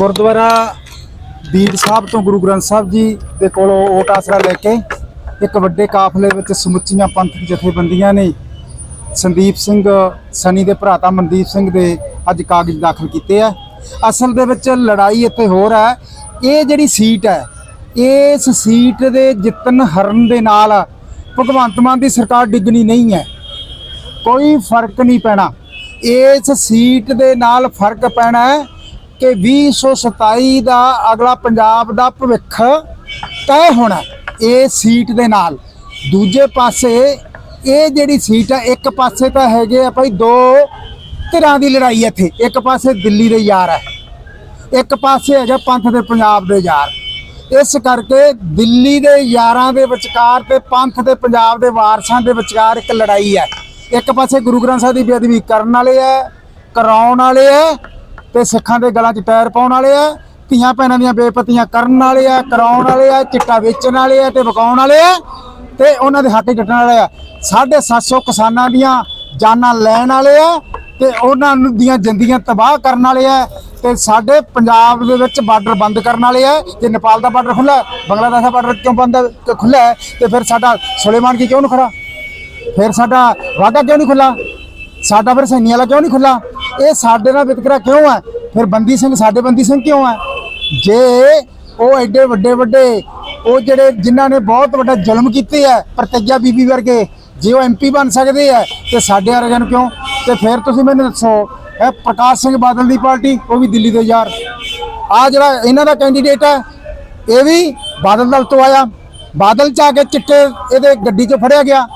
ਗੁਰਦੁਆਰਾ ਬੀੜ ਸਾਹਿਬ ਤੋਂ ਗੁਰੂ ਗ੍ਰੰਥ ਸਾਹਿਬ ਜੀ ਦੇ ਕੋਲੋਂ ਓਟ ਆਸਰਾ ਲੈ ਕੇ ਇੱਕ ਵੱਡੇ ਕਾਫਲੇ ਵਿੱਚ ਸਮੁੱਚੀਆਂ ਪੰਥਕ ਜਥੇਬੰਦੀਆਂ ਨੇ ਸੰਦੀਪ ਸਿੰਘ ਸਨੀ ਦੇ ਭਰਾਤਾ ਮਨਦੀਪ ਸਿੰਘ ਦੇ ਅੱਜ ਕਾਗਜ਼ ਦਾਖਲ ਕੀਤੇ ਆ। ਅਸਲ ਦੇ ਵਿੱਚ ਲੜਾਈ ਇੱਥੇ ਹੋਰ ਹੈ। ਇਹ ਜਿਹੜੀ ਸੀਟ ਹੈ, ਇਸ ਸੀਟ ਦੇ ਜਿੱਤਨ ਹਰਨ ਦੇ ਨਾਲ ਭਗਵੰਤ ਮਾਨ ਦੀ ਸਰਕਾਰ ਡਿੱਗਣੀ ਨਹੀਂ ਹੈ। ਕੋਈ ਫ਼ਰਕ ਨਹੀਂ ਪੈਣਾ। ਇਸ ਸੀਟ ਦੇ ਨਾਲ ਫ਼ਰਕ ਪੈਣਾ ਹੈ। ਕਿ 2027 ਦਾ ਅਗਲਾ ਪੰਜਾਬ ਦਾ ਭਵਿੱਖ ਤੈਅ ਹੋਣਾ ਇਹ ਸੀਟ ਦੇ ਨਾਲ। ਦੂਜੇ ਪਾਸੇ ਇਹ ਜਿਹੜੀ ਸੀਟ ਆ, ਇੱਕ ਪਾਸੇ ਤਾਂ ਹੈਗੇ ਆ ਭਾਈ ਦੋ ਧਿਰਾਂ ਦੀ ਲੜਾਈ ਇੱਥੇ। ਇੱਕ ਪਾਸੇ ਦਿੱਲੀ ਦੇ ਯਾਰ ਹੈ ਇੱਕ ਪਾਸੇ ਹੈਗਾ ਪੰਥ ਦੇ ਪੰਜਾਬ ਦੇ ਯਾਰ। ਇਸ ਕਰਕੇ ਦਿੱਲੀ ਦੇ ਯਾਰਾਂ ਦੇ ਵਿਚਕਾਰ ਤੇ ਪੰਥ ਦੇ ਪੰਜਾਬ ਦੇ ਵਾਰਸਾਂ ਦੇ ਵਿਚਕਾਰ ਇੱਕ ਲੜਾਈ ਹੈ ਇੱਕ ਪਾਸੇ ਗੁਰੂ ਗ੍ਰੰਥ ਸਾਹਿਬ ਦੀ ਬੇਅਦਬੀ ਕਰਨ ਵਾਲੇ ਆ, ਕਰਾਉਣ ਵਾਲੇ ਆ ਤੇ ਸਿੱਖਾਂ ਦੇ ਗਲਾਂ 'ਚ ਟਾਇਰ ਪਾਉਣ ਵਾਲੇ ਆ, ਧੀਆਂ ਭੈਣਾਂ ਦੀਆਂ ਬੇਪਤੀਆਂ ਕਰਨ ਵਾਲੇ ਆ, ਕਰਾਉਣ ਵਾਲੇ ਆ, ਚਿੱਟਾ ਵੇਚਣ ਵਾਲੇ ਆ ਤੇ ਵਿਕਾਉਣ ਵਾਲੇ ਆ ਤੇ ਉਹਨਾਂ ਦੇ ਹੱਕ ਕੱਟਣ ਵਾਲੇ ਆ। 750 ਕਿਸਾਨਾਂ ਦੀਆਂ ਜਾਨਾਂ ਲੈਣ ਵਾਲੇ ਆ ਤੇ ਉਹਨਾਂ ਨੂੰ ਦੀਆਂ ਜ਼ਿੰਦਗੀਆਂ ਤਬਾਹ ਕਰਨ ਵਾਲੇ ਆ ਤੇ ਸਾਡੇ ਪੰਜਾਬ ਦੇ ਵਿੱਚ ਬਾਰਡਰ ਬੰਦ ਕਰਨ ਵਾਲੇ ਆ। ਜੇ ਨੇਪਾਲ ਦਾ ਬਾਰਡਰ ਖੁੱਲਾ ਬੰਗਲਾਦੇਸ਼ ਦਾ ਬਾਰਡਰ ਕਿਉਂ ਬੰਦ ਹੈ- ਖੁੱਲਾ ਹੈ? ਤੇ ਫਿਰ ਸਾਡਾ ਸੁਲੇਮਾਨ ਕੀ ਕਿਉਂ ਨਹੀਂ ਖੜਾ ਫਿਰ ਸਾਡਾ ਵਾਹਗਾ ਕਿਉਂ ਨਹੀਂ ਖੁੱਲਾ ਸਾਡਾ ਫਿਰ ਸੈਨੀ ਵਾਲਾ ਕਿਉਂ ਨਹੀਂ ਖੁੱਲਾ ਇਹ ਸਾਡੇ ਨਾਲ ਵਿਤਕਰਾ ਕਿਉਂ ਹੈ? ਫਿਰ ਬੰਦੀ ਸਿੰਘ ਸਾਡੇ ਬੰਦੀ ਸਿੰਘ ਕਿਉਂ ਹੈ? ਜੇ ਉਹ ਐਡੇ ਵੱਡੇ ਵੱਡੇ, ਉਹ ਜਿਹੜੇ ਜਿਨ੍ਹਾਂ ਨੇ ਬਹੁਤ ਵੱਡਾ ਜ਼ੁਲਮ ਕੀਤੇ ਆ ਪ੍ਰਤਿੱਗਿਆ ਬੀਬੀ ਵਰਗੇ, ਜੇ ਉਹ ਐਮਪੀ ਬਣ ਸਕਦੇ ਆ ਤੇ ਸਾਡੇ ਵਰਗਿਆਂ ਨੂੰ ਕਿਉਂ? ਤੇ ਫਿਰ ਤੁਸੀਂ ਮੈਨੂੰ ਦੱਸੋ, ਇਹ ਪ੍ਰਕਾਸ਼ ਸਿੰਘ ਬਾਦਲ ਦੀ ਪਾਰਟੀ, ਉਹ ਵੀ ਦਿੱਲੀ ਤੋਂ ਯਾਰ। ਆ ਜਿਹੜਾ ਇਹਨਾਂ ਦਾ ਕੈਂਡੀਡੇਟ ਹੈ, ਇਹ ਵੀ ਬਾਦਲ ਦਲ ਤੋਂ ਆਇਆ। ਬਾਦਲ ਚ ਆ ਕੇ ਚਿੱਟੇ ਇਹਦੇ ਗੱਡੀ 'ਚ ਫੜਿਆ ਗਿਆ।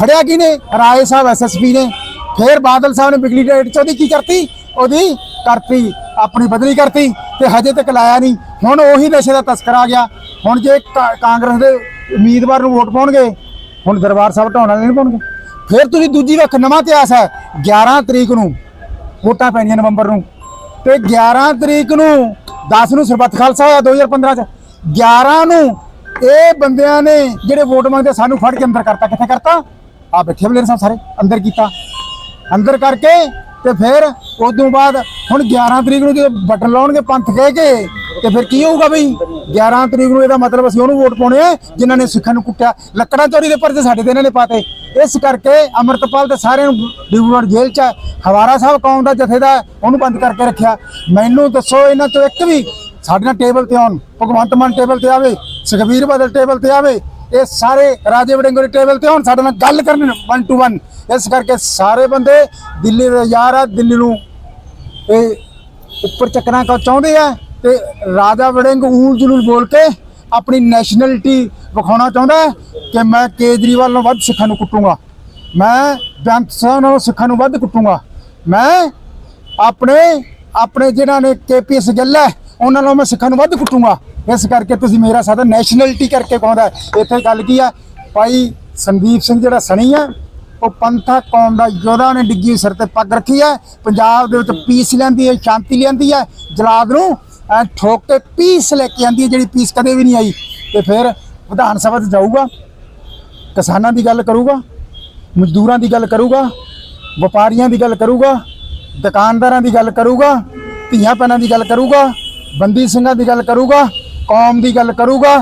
ਫੜਿਆ ਕਿਹਨੇ? ਰਾਏ ਸਾਹਿਬ ਐਸਐਸਪੀ ਨੇ। ਫਿਰ ਬਾਦਲ ਸਾਹਿਬ ਨੇ ਬਿਜਲੀ ਰੇਟ 'ਚ ਉਹਦੀ ਕੀ ਕਰਤੀ? ਉਹਦੀ ਕਰਤੀ, ਆਪਣੀ ਬਦਲੀ ਕਰਤੀ ਤੇ ਹਜੇ ਤੱਕ ਲਾਇਆ ਨਹੀਂ। ਹੁਣ ਉਹੀ ਨਸ਼ੇ ਦਾ ਤਸਕਰ ਆ ਗਿਆ। ਹੁਣ ਜੇ ਕਾ- ਕਾਂਗਰਸ ਦੇ ਉਮੀਦਵਾਰ ਨੂੰ ਵੋਟ ਪਾਉਣਗੇ, ਹੁਣ ਦਰਬਾਰ ਸਾਹਿਬ ਢਾਉਣ ਵਾਲੇ ਨਹੀਂ ਪਾਉਣਗੇ। ਫਿਰ ਤੁਸੀਂ ਦੂਜੀ ਵੱਖ ਨਵਾਂ ਇਤਿਹਾਸ ਹੈ 11 ਤਰੀਕ ਨੂੰ ਵੋਟਾਂ ਪੈਣੀਆਂ ਨਵੰਬਰ ਨੂੰ। ਤੇ 11 ਤਰੀਕ ਨੂੰ 10 ਨੂੰ ਸਰਬੱਤ ਖਾਲਸਾ ਹੋਇਆ 2015 ਚ। 11 ਨੂੰ ਇਹ ਬੰਦਿਆਂ ਨੇ ਜਿਹੜੇ ਵੋਟ ਮੰਗਦੇ, ਸਾਨੂੰ ਫੜ ਕੇ ਅੰਦਰ ਕਰਤਾ। ਕਿੱਥੇ ਕਰਤਾ? ਆ ਬੈਠੇ ਬਲੇਰ ਸਾਹਿਬ ਸਾਰੇ, ਅੰਦਰ ਕੀਤਾ। ਅੰਦਰ ਕਰਕੇ ਤੇ ਫਿਰ ਉਸ ਤੋਂ ਬਾਅਦ ਹੁਣ 11 ਤਰੀਕ ਨੂੰ ਜੇ ਬਟਨ ਲਾਉਣਗੇ ਪੰਥ ਕਹਿ ਕੇ, ਤੇ ਫਿਰ ਕੀ ਹੋਊਗਾ ਬਈ? 11 ਤਰੀਕ ਨੂੰ ਇਹਦਾ ਮਤਲਬ ਅਸੀਂ ਉਹਨੂੰ ਵੋਟ ਪਾਉਣੇ ਆ, ਜਿਨ੍ਹਾਂ ਨੇ ਸਿੱਖਾਂ ਨੂੰ ਕੁੱਟਿਆ। ਲੱਕੜਾਂ ਚੋਰੀ ਦੇ ਪਰਚੇ ਸਾਡੇ ਤੇ ਇਹਨਾਂ ਨੇ ਪਾਤੇ। ਇਸ ਕਰਕੇ ਅਮਰਤਪਾਲ ਤੇ ਸਾਰਿਆਂ ਨੂੰ ਡਿਬਰੂਗੜ੍ਹ ਜੇਲ੍ਹ 'ਚ ਹੈ। ਹਵਾਰਾ ਸਾਹਿਬ ਕੌਮ ਦਾ ਜਥੇਦਾ ਉਹਨੂੰ ਬੰਦ ਕਰਕੇ ਰੱਖਿਆ। ਮੈਨੂੰ ਦੱਸੋ ਇਹਨਾਂ ਚੋਂ ਇੱਕ ਵੀ ਸਾਡੇ ਨਾਲ ਟੇਬਲ ਤੇ ਆਉਣ, ਭਗਵੰਤ ਮਾਨ ਟੇਬਲ ਤੇ ਆਵੇ, ਸੁਖਬੀਰ ਬਾਦਲ ਟੇਬਲ ਤੇ ਆਵੇ ਇਹ ਸਾਰੇ ਰਾਜੇ ਵੜਿੰਗੋ ਦੇ ਟੇਬਲ ਤੇ ਆਉਣ ਸਾਡੇ ਨਾਲ ਗੱਲ ਕਰਨ 1 ਟੂ 1 ਇਸ ਕਰਕੇ ਸਾਰੇ ਬੰਦੇ ਦਿੱਲੀ ਦੇ ਯਾਰ ਆ, ਦਿੱਲੀ ਨੂੰ ਇਹ ਉੱਪਰ ਚੱਕਣਾ ਕਾ ਚਾਹੁੰਦੇ ਆ ਤੇ ਰਾਜਾ ਵੜਿੰਗ ਊਲ ਜਲੂਲ ਬੋਲ ਕੇ ਆਪਣੀ ਨੈਸ਼ਨੈਲਿਟੀ ਵਿਖਾਉਣਾ ਚਾਹੁੰਦਾ ਕਿ ਮੈਂ ਕੇਜਰੀਵਾਲ ਨੂੰ ਵੱਧ ਸਿੱਖਾਂ ਨੂੰ ਕੁੱਟੂੰਗਾ। ਮੈਂ ਬੇਅੰਤ ਸਾਹਿਬ ਨੂੰ ਸਿੱਖਾਂ ਨੂੰ ਵੱਧ ਕੁੱਟੂੰਗਾ। ਮੈਂ ਆਪਣੇ ਆਪਣੇ ਜਿਹਨਾਂ ਨੇ ਕੇਪੀਐਸ ਗੱਲ ਹੈ, ਉਹਨਾਂ ਨੂੰ ਮੈਂ ਸਿੱਖਾਂ ਨੂੰ ਵੱਧ ਕੁੱਟੂੰਗਾ। ਇਸ ਕਰਕੇ ਤੁਸੀਂ ਮੇਰਾ ਸਾਥ ਨੈਸ਼ਨੈਲਿਟੀ ਕਰਕੇ ਕਹਿੰਦਾ ਇੱਥੇ ਗੱਲ ਕੀ ਹੈ? ਭਾਈ ਸੰਦੀਪ ਸਿੰਘ ਜਿਹੜਾ ਸਣੀ ਹੈ, ਉਹ ਪੰਥਾ ਕੌਮ ਦਾ ਯੋਧਾ ਨੇ ਡਿੱਗੀ ਸਿਰ ਤੇ ਪੱਗ ਰੱਖੀ ਹੈ। ਪੰਜਾਬ ਦੇ ਵਿੱਚ ਪੀਸ ਲੈਂਦੀ ਹੈ, ਸ਼ਾਂਤੀ ਲਿਆਂਦੀ ਹੈ। ਜਲਾਦ ਨੂੰ ਐ ਠੋਕ ਕੇ ਪੀਸ ਲੈ ਕੇ ਆਂਦੀ ਹੈ, ਜਿਹੜੀ ਪੀਸ ਕਦੇ ਵੀ ਨਹੀਂ ਆਈ। ਤੇ ਫਿਰ ਵਿਧਾਨ ਸਭਾ 'ਚ ਜਾਊਗਾ, ਕਿਸਾਨਾਂ ਦੀ ਗੱਲ ਕਰੂਗਾ, ਮਜ਼ਦੂਰਾਂ ਦੀ ਗੱਲ ਕਰੂਗਾ, ਵਪਾਰੀਆਂ ਦੀ ਗੱਲ ਕਰੂਗਾ ਦੁਕਾਨਦਾਰਾਂ ਦੀ ਗੱਲ ਕਰੂਗਾ, ਧੀਆਂ ਭੈਣਾਂ ਦੀ ਗੱਲ ਕਰੂਗਾ, ਬੰਦੀ ਸਿੰਘਾਂ ਦੀ ਗੱਲ ਕਰੂਗਾ, ਕੌਮ ਦੀ ਗੱਲ ਕਰੂਗਾ,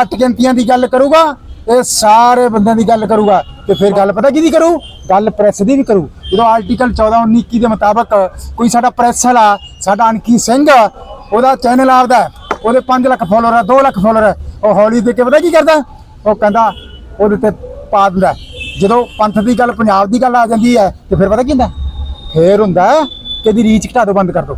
ਘੱਟ ਗਿਣਤੀਆਂ ਦੀ ਗੱਲ ਕਰੂਗਾ, ਇਹ ਸਾਰੇ ਬੰਦਿਆਂ ਦੀ ਗੱਲ ਕਰੂਗਾ। ਤੇ ਫਿਰ ਗੱਲ ਪਤਾ ਕਿਹਦੀ ਕਰੂ? ਗੱਲ ਪ੍ਰੈਸ ਦੀ ਵੀ ਕਰੂ। ਜਦੋਂ ਆਰਟੀਕਲ 14 19 21 ਦੇ ਮੁਤਾਬਕ ਕੋਈ ਸਾਡਾ ਪ੍ਰੈਸ ਵਾਲਾ, ਸਾਡਾ ਅਣਖੀ ਸਿੰਘ, ਉਹਦਾ ਚੈਨਲ ਆਪਦਾ ਉਹਦੇ 5 ਲੱਖ ਫਾਲੋਅਰ ਆ 2 ਲੱਖ ਫਾਲੋਅਰ ਹੈ ਉਹ ਹੌਲੀ ਦੇ ਕੇ ਪਤਾ ਕੀ ਕਰਦਾ? ਉਹ ਕਹਿੰਦਾ, ਉਹਦੇ ਤੇ ਪਾ ਦਿੰਦਾ। ਜਦੋਂ ਪੰਥ ਦੀ ਗੱਲ, ਪੰਜਾਬ ਦੀ ਗੱਲ ਆ ਜਾਂਦੀ ਹੈ, ਤੇ ਫਿਰ ਪਤਾ ਕੀ ਹੁੰਦਾ? ਫੇਰ ਹੁੰਦਾ ਕਿ ਇਹਦੀ ਰੀਚ ਘਟਾ ਦਿਓ, ਬੰਦ ਕਰ ਦਿਓ।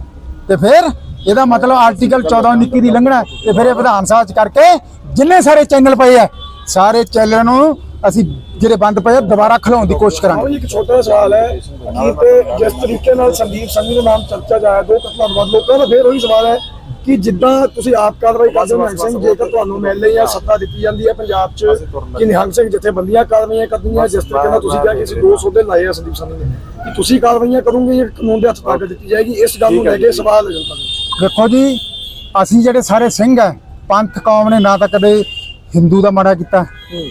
ਤੇ ਫਿਰ ਇਹਦਾ ਮਤਲਬ ਆਰਟੀਕਲ 14 19 ਦੀ ਲੰਘਣਾ ਤੇ ਫਿਰ ਇਹ ਵਿਧਾਨ ਸਭਾ ਚ ਕਰਕੇ ਜਿੰਨੇ ਸਾਰੇ ਚੈਨਲ ਪਏ ਆ, ਸਾਰੇ ਚੈਨਲ ਨੂੰ ਅਸੀਂ ਜਿਹੜੇ ਬੰਦ ਪਏ ਦੁਬਾਰਾ ਖਲਾਉਣ ਦੀ ਕੋਸ਼ਿਸ਼ ਕਰਾਂਗੇ। ਇੱਕ ਛੋਟਾ ਸਵਾਲ ਹੈ ਕਿ ਜਿਸ ਤਰੀਕੇ ਨਾਲ ਸੰਦੀਪ ਸੰਧੂ ਦਾ ਨਾਮ ਚਰਚਾ ਜਾਇਆ, ਦੋ ਘਟਨਾ ਤੋਂ ਬਾਅਦ ਲੋਕਾਂ ਉਹੀ ਸਵਾਲ ਹੈ ਕਿ ਜਿੱਦਾਂ ਤੁਸੀਂ ਆਪ ਕਾਰਵਾਈ ਕਰਦੇ ਹੋ ਨਿਹੰਗ ਸਿੰਘ ਜੇਕਰ ਤੁਹਾਨੂੰ ਮਿਲ ਹੈ ਸੱਤਾ ਦਿੱਤੀ ਜਾਂਦੀ ਹੈ ਪੰਜਾਬ 'ਚ ਕਿ ਨਿਹੰਗ ਸਿੰਘ ਜਥੇਬੰਦੀਆਂ ਕਾਰਵਾਈਆਂ ਕਰਦੀਆਂ ਜਿਸ ਤਰੀਕੇ ਨਾਲ ਤੁਸੀਂ ਕਿਹਾ ਕਿ ਅਸੀਂ ਦੋ ਸੌਦੇ ਲਾਏ ਆ ਸੰਦੀਪ ਸੰਧੂ ਨੇ। ਕਿ ਤੁਸੀਂ ਕਾਰਵਾਈਆਂ ਕਰੋਗੇ ਜਾਂ ਕਾਨੂੰਨ ਦੇ ਹੱਥ ਤਾਕਤ ਦਿੱਤੀ ਜਾਏਗੀ? ਇਸ ਗੱਲ ਨੂੰ ਲੈ ਕੇ ਸਵਾਲ ਹੈ ਜਨਤਾ ਦੇ ਦੇਖੋ ਜੀ ਅਸੀਂ ਜਿਹੜੇ ਸਾਰੇ ਸਿੰਘ ਆ ਪੰਥ ਕੌਮ ਨੇ ਨਾ ਤਾਂ ਕਦੇ ਹਿੰਦੂ ਦਾ ਮਾੜਾ ਕੀਤਾ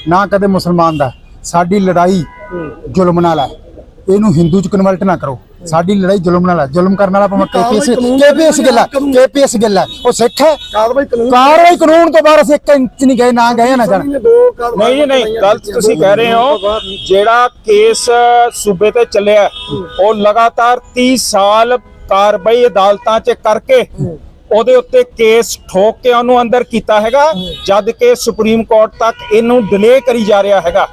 ਨਾ ਕਦੇ ਮੁਸਲਮਾਨ ਦਾ। ਸਾਡੀ ਲੜਾਈ ਜ਼ੁਲਮ ਨਾਲ ਹੈ। ਇਹਨੂੰ ਹਿੰਦੂ ਚ ਕਨਵਰਟ ਨਾ ਕਰੋ। ਸਾਡੀ ਲੜਾਈ ਜ਼ੁਲਮ ਨਾਲ ਹੈ। ਜ਼ੁਲਮ ਕਰਨ ਵਾਲਾ ਭਾਵੇਂ KPS KPS Gill. KPS Gill ਹੈ। ਉਹ ਸਿੱਖ ਹੈ। ਕਾਰਵਾਈ ਕਾਨੂੰਨ ਕਾਰਵਾਈ ਕਾਨੂੰਨ ਤੋਂ ਬਾਹਰ ਅਸੀਂ ਇੱਕ ਇੰਚ ਨਹੀਂ ਗਏ ਨਾ ਗਏ ਨਾ ਜਾਣ। ਨਹੀਂ ਨਹੀਂ ਗਲਤ ਤੁਸੀਂ ਕਹਿ ਰਹੇ ਹੋ ਜਿਹੜਾ ਕੇਸ ਸੂਬੇ ਤੇ ਚੱਲਿਆ ਉਹ ਲਗਾਤਾਰ 30 ਸਾਲ ਕਾਰਵਾਈ ਅਦਾਲਤਾਂ 'ਚ ਕਰਕੇ ਉਹਦੇ ਉੱਤੇ ਕੇਸ ਠੋਕ ਕੇ ਉਹਨੂੰ ਅੰਦਰ ਕੀਤਾ ਹੈਗਾ, ਜਦ ਕਿ ਸੁਪਰੀਮ ਕੋਰਟ ਤੱਕ ਇਹਨੂੰ ਡਿਲੇ ਕਰੀ ਜਾ ਰਿਹਾ ਹੈਗਾ।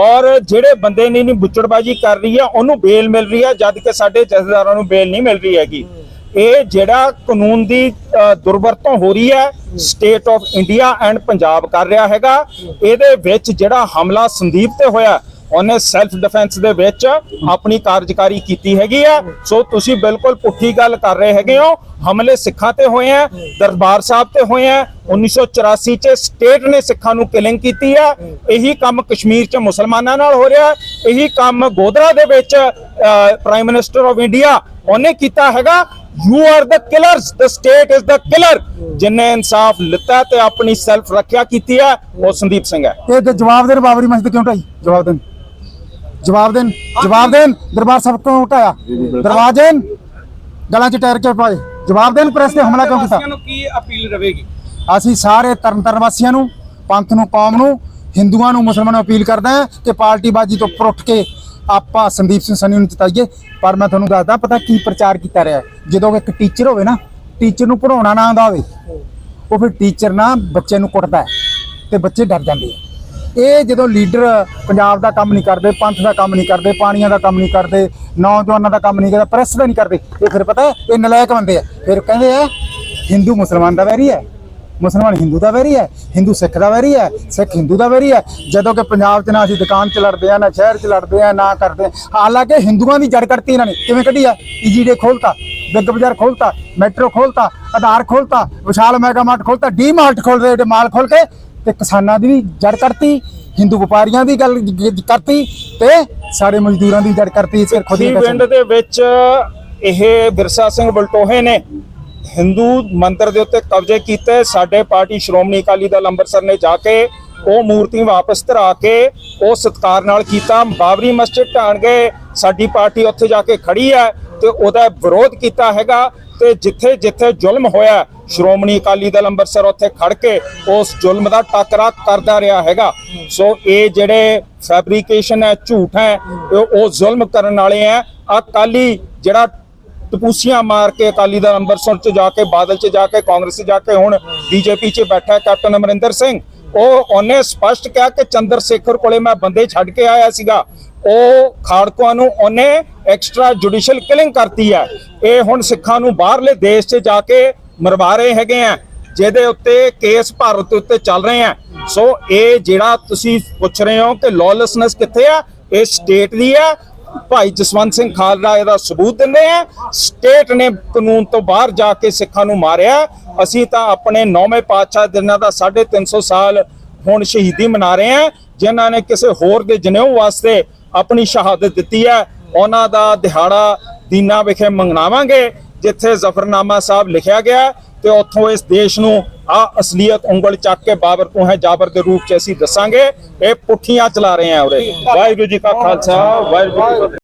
ਔਰ ਜਿਹੜੇ ਬੰਦੇ ਨੇ ਨਹੀਂ ਬੁੱਚੜਬਾਜੀ ਕਰ ਰਹੀ ਆ ਉਹਨੂੰ ਬੇਲ ਮਿਲ ਰਹੀ ਆ ਜਦ ਕਿ ਸਾਡੇ ਜਥੇਦਾਰਾਂ ਨੂੰ ਬੇਲ ਨਹੀਂ ਮਿਲ ਰਹੀ ਹੈਗੀ। ਇਹ ਜਿਹੜਾ ਕਾਨੂੰਨ ਦੀ ਦੁਰਵਰਤੋਂ ਹੋ ਰਹੀ ਹੈ state of India and Punjab ਕਰ ਰਿਹਾ ਹੈਗਾ। ਇਹਦੇ ਵਿੱਚ ਜਿਹੜਾ ਹਮਲਾ ਸੰਦੀਪ ਤੇ ਹੋਇਆ ਉਹਨੇ ਸੈਲਫ ਡਿਫੈਂਸ ਦੇ ਵਿੱਚ ਆਪਣੀ ਕਾਰਜਕਾਰੀ ਕੀਤੀ ਹੈਗੀ ਆ। ਸੋ ਤੁਸੀਂ ਬਿਲਕੁਲ ਪੁੱਠੀ ਗੱਲ ਕਰ ਰਹੇ ਹੈਗੇ ਹੋ। ਹਮਲੇ ਸਿੱਖਾਂ ਤੇ ਹੋਏ ਆ, ਦਰਬਾਰ ਸਾਹਿਬ ਤੇ ਹੋਏ ਆ। 1984 ਚ ਸਟੇਟ ਨੇ ਸਿੱਖਾਂ ਨੂੰ ਕਿਲਿੰਗ ਕੀਤੀ ਆ। ਇਹੀ ਕੰਮ ਕਸ਼ਮੀਰ ਚ ਮੁਸਲਮਾਨਾਂ ਨਾਲ ਹੋ ਰਿਹਾ। ਇਹੀ ਕੰਮ ਗੋਦਰਾ ਦੇ ਵਿੱਚ ਪ੍ਰਾਈਮ ਮਿਨਿਸਟਰ ਆਫ ਇੰਡੀਆ ਉਹਨੇ ਕੀਤਾ ਹੈਗਾ। You are the killers the state is the killer ਜਿਨੇ ਇਨਸਾਫ ਲਿੱਤਾ ਤੇ ਆਪਣੀ ਸੈਲਫ ਰੱਖਿਆ ਕੀਤੀ ਹੈ ਉਹ ਸੰਦੀਪ ਸਿੰਘ ਹੈ। ਤੇ ਜਵਾਬ ਦੇਣ ਬਾਬਰੀ ਮਸਜਿਦ ਕਿਉਂ ਢਾਈ? ਜਵਾਬ ਦੇਣ। ਜਵਾਬ ਦੇਣ ਜਵਾਬ ਦੇਣ। ਦਰਬਾਰ ਸਾਹਿਬ ਕਿਉਂ ਢਾਇਆ ਦਰਵਾਜ਼ੇ ਗਲਾਂ 'ਚ ਟਾਇਰ ਕਿਉਂ ਪਾਏ? ਜਵਾਬ ਦੇਣ ਪ੍ਰੈਸ ਤੇ ਹਮਲਾ ਕਿਉਂ ਕੀਤਾ? ਨੂੰ ਕੀ ਅਪੀਲ ਰਹੇਗੀ? ਅਸੀਂ ਸਾਰੇ ਤਰਨਤਾਰਨ ਵਾਸੀਆਂ ਨੂੰ ਪੰਥ ਨੂੰ ਕੌਮ ਨੂੰ ਹਿੰਦੂਆਂ ਨੂੰ ਮੁਸਲਮਾਨਾਂ ਨੂੰ ਅਪੀਲ ਕਰਦਾ ਹਾਂ ਕਿ ਪਾਰਟੀਬਾਜ਼ੀ ਤੋਂ ਉੱਪਰ ਉੱਠ ਕੇ ਆਪਾਂ ਸੰਦੀਪ ਸਿੰਘ ਸਨੀ ਨੂੰ ਜਿਤਾਈਏ। ਪਰ ਮੈਂ ਤੁਹਾਨੂੰ ਦੱਸਦਾ ਪਤਾ ਕੀ ਪ੍ਰਚਾਰ ਕੀਤਾ ਰਿਹਾ। ਜਦੋਂ ਇੱਕ ਟੀਚਰ ਹੋਵੇ ਨਾ ਟੀਚਰ ਨੂੰ ਪੜਾਉਣਾ ਨਾ ਆਉਂਦਾ ਹੋਵੇ ਉਹ ਫਿਰ ਟੀਚਰ ਨਾ ਬੱਚੇ ਨੂੰ ਕੁੱਟਦਾ ਤੇ ਬੱਚੇ ਡਰ ਜਾਂਦੇ ਆ। ਇਹ ਜਦੋਂ ਲੀਡਰ ਪੰਜਾਬ ਦਾ ਕੰਮ ਨਹੀਂ ਕਰਦੇ, ਪੰਥ ਦਾ ਕੰਮ ਨਹੀਂ ਕਰਦੇ, ਪਾਣੀਆਂ ਦਾ ਕੰਮ ਨਹੀਂ ਕਰਦੇ, ਨੌਜਵਾਨਾਂ ਦਾ ਕੰਮ ਨਹੀਂ ਕਰਦੇ ਪ੍ਰੈਸ ਦਾ ਨਹੀਂ ਕਰਦੇ, ਇਹ ਫਿਰ ਪਤਾ ਇਹ ਨਲਾਇਕ ਬੰਦੇ ਆ ਫਿਰ ਕਹਿੰਦੇ ਆ, ਹਿੰਦੂ ਮੁਸਲਮਾਨ ਦਾ ਵੈਰੀ ਹੈ, ਮੁਸਲਮਾਨ ਹਿੰਦੂ ਦਾ ਵੈਰੀ ਹੈ, ਹਿੰਦੂ ਸਿੱਖ ਦਾ ਵੈਰੀ ਹੈ, ਸਿੱਖ ਹਿੰਦੂ ਦਾ ਵੈਰੀ ਹੈ, ਜਦੋਂ ਕਿ ਪੰਜਾਬ 'ਚ ਨਾ ਅਸੀਂ ਦੁਕਾਨ 'ਚ ਲੜਦੇ ਆ ਨਾ ਸ਼ਹਿਰ 'ਚ ਲੜਦੇ ਆ ਨਾ ਕਰਦੇ ਹਾਂ। ਹਾਲਾਂਕਿ ਹਿੰਦੂਆਂ ਦੀ ਜੜ ਕੱਢਤੀ ਇਹਨਾਂ ਨੇ, ਕਿਵੇਂ ਕੱਢੀ ਆ ਈਜੀ ਡੇ ਖੋਲਤਾ, ਬਿੱਗ ਬਾਜ਼ਾਰ ਖੋਲਤਾ, ਮੈਟਰੋ ਖੋਲਤਾ, ਆਧਾਰ ਖੋਲਤਾ, ਵਿਸ਼ਾਲ ਮੈਗਾ ਮਾਰਟ ਖੋਲਤਾ, ਡੀ ਮਾਰਟ ਖੋਲ ਰਹੇ ਮਾਲ ਖੋਲ ਕੇ ਤੇ ਕਿਸਾਨਾਂ ਦੀ ਵੀ ਜੜ ਕੱਢਤੀ ਹਿੰਦੂ ਵਪਾਰੀਆਂ ਦੀ ਗੱਲ ਕਰਤੀ ਤੇ ਸਾਰੇ ਮਜ਼ਦੂਰਾਂ ਦੀ ਜੜ ਕਰਤੀ ਸਿਰ ਖੁਦ ਹੀ ਪਿੰਡ ਦੇ ਵਿੱਚ ਇਹ ਬਿਰਸਾ ਸਿੰਘ ਬਲਟੋਹੇ ਨੇ ਹਿੰਦੂ ਮੰਦਿਰ ਦੇ ਉੱਤੇ ਕਬਜ਼ੇ ਕੀਤੇ ਸਾਡੇ ਪਾਰਟੀ ਸ਼੍ਰੋਮਣੀ ਅਕਾਲੀ ਦਲ ਅੰਮ੍ਰਿਤਸਰ ਨੇ ਜਾ ਕੇ ਉਹ ਮੂਰਤੀ ਵਾਪਸ ਧਰਾ ਕੇ ਉਹ ਸਤਕਾਰ ਨਾਲ ਕੀਤਾ ਬਾਬਰੀ ਮਸਜਿਦ ਢਾਣ ਗਏ ਸਾਡੀ ਪਾਰਟੀ ਉੱਥੇ ਜਾ ਕੇ ਖੜੀ ਹੈ ਤੇ ਉਹਦਾ ਵਿਰੋਧ ਕੀਤਾ ਹੈਗਾ ਤੇ ਜਿੱਥੇ ਜਿੱਥੇ ਜ਼ੁਲਮ ਹੋਇਆ, ਸ਼੍ਰੋਮਣੀ ਅਕਾਲੀ ਦਲ ਅੰਮ੍ਰਿਤਸਰ ਉੱਥੇ ਖੜ ਕੇ ਉਸ ਜ਼ੁਲਮ ਦਾ ਟਾਕਰਾ ਕਰਦਾ ਰਿਹਾ ਹੈਗਾ। ਸੋ ਇਹ ਜਿਹੜੇ ਫੈਬਰੀਕੇਸ਼ਨ ਹੈ, ਝੂਠ ਹੈ ਉਹ ਜ਼ੁਲਮ ਕਰਨ ਵਾਲੇ ਆ ਅਕਾਲੀ ਜਿਹੜਾ ਟਪੂਸੀਆਂ ਮਾਰ ਕੇ ਅਕਾਲੀ ਦਲ ਅੰਮ੍ਰਿਤਸਰ ਚ ਜਾ ਕੇ, ਬਾਦਲ ਚ ਜਾ ਕੇ, ਕਾਂਗਰਸ ਚ ਜਾ ਕੇ ਹੁਣ ਬੀਜੇਪੀ ਚ ਬੈਠਾ ਕੈਪਟਨ ਅਮਰਿੰਦਰ ਸਿੰਘ, ਉਹ ਉਹਨੇ ਸਪਸ਼ਟ ਕਿਹਾ ਕਿ ਚੰਦਰ ਸ਼ੇਖਰ ਕੋਲੇ ਮੈਂ ਬੰਦੇ ਛੱਡ ਕੇ ਆਇਆ ਸੀਗਾ। ਉਹ ਖਾੜਕੂਆਂ ਨੂੰ ਉਹਨੇ ਐਕਸਟਰਾ ਜੁਡੀਸ਼ੀਅਲ ਕਿਲਿੰਗ ਕਰਤੀ ਹੈ। ਇਹ ਹੁਣ ਸਿੱਖਾਂ ਨੂੰ ਬਾਹਰਲੇ ਦੇਸ਼ 'ਚ ਜਾ ਕੇ ਮਰਵਾ ਰਹੇ ਹੈਗੇ ਆ, ਜਿਹਦੇ ਉੱਤੇ ਕੇਸ ਭਾਰਤ ਉੱਤੇ ਚੱਲ ਰਹੇ ਆ। ਸੋ ਇਹ ਜਿਹੜਾ ਤੁਸੀਂ ਪੁੱਛ ਰਹੇ ਹੋ ਕਿ ਲੌਲੈਸਨੈਸ ਕਿੱਥੇ ਆ, ਇਹ ਸਟੇਟ ਦੀ ਆ। ਭਾਈ ਜਸਵੰਤ ਸਿੰਘ ਖਾਲੜਾ ਇਹਦਾ ਸਬੂਤ ਦਿੰਦੇ ਆ। ਸਟੇਟ ਨੇ ਕਾਨੂੰਨ ਤੋਂ ਬਾਹਰ ਜਾ ਕੇ ਸਿੱਖਾਂ ਨੂੰ ਮਾਰਿਆ। ਅਸੀਂ ਤਾਂ ਆਪਣੇ ਨੌਵੇਂ ਪਾਤਸ਼ਾਹ ਦਿਨਾਂ ਦਾ 350 ਸਾਲ ਹੁਣ ਸ਼ਹੀਦੀ ਮਨਾ ਰਹੇ ਆ, ਜਿਨ੍ਹਾਂ ਨੇ ਕਿਸੇ ਹੋਰ ਦੇ ਜਨੇਊ ਵਾਸਤੇ ਆਪਣੀ ਸ਼ਹਾਦਤ ਦਿੱਤੀ ਹੈ। ਉਹਨਾਂ ਦਾ ਦਿਹਾੜਾ ਦੀਨਾ ਵਿਖੇ ਮੰਗਣਾਵਾਂਗੇ, ਜਿੱਥੇ ਜ਼ਫਰਨਾਮਾ ਸਾਹਿਬ ਲਿਖਿਆ ਗਿਆ ਤੇ ਉੱਥੋਂ ਇਸ ਦੇਸ਼ ਨੂੰ ਆ ਅਸਲੀਅਤ ਉਂਗਲ ਚੱਕ ਕੇ ਬਾਬਰ ਤੂੰ ਹੈ, ਜਾਬਰ ਦੇ ਰੂਪ ਚ ਅਸੀਂ ਦੱਸਾਂਗੇ। ਇਹ ਪੁੱਠੀਆਂ ਚਲਾ ਰਹੇ ਆ ਉਰੇ। ਵਾਹਿਗੁਰੂ ਜੀ ਕਾ ਖਾਲਸਾ, ਵਾਹਿਗੁਰੂ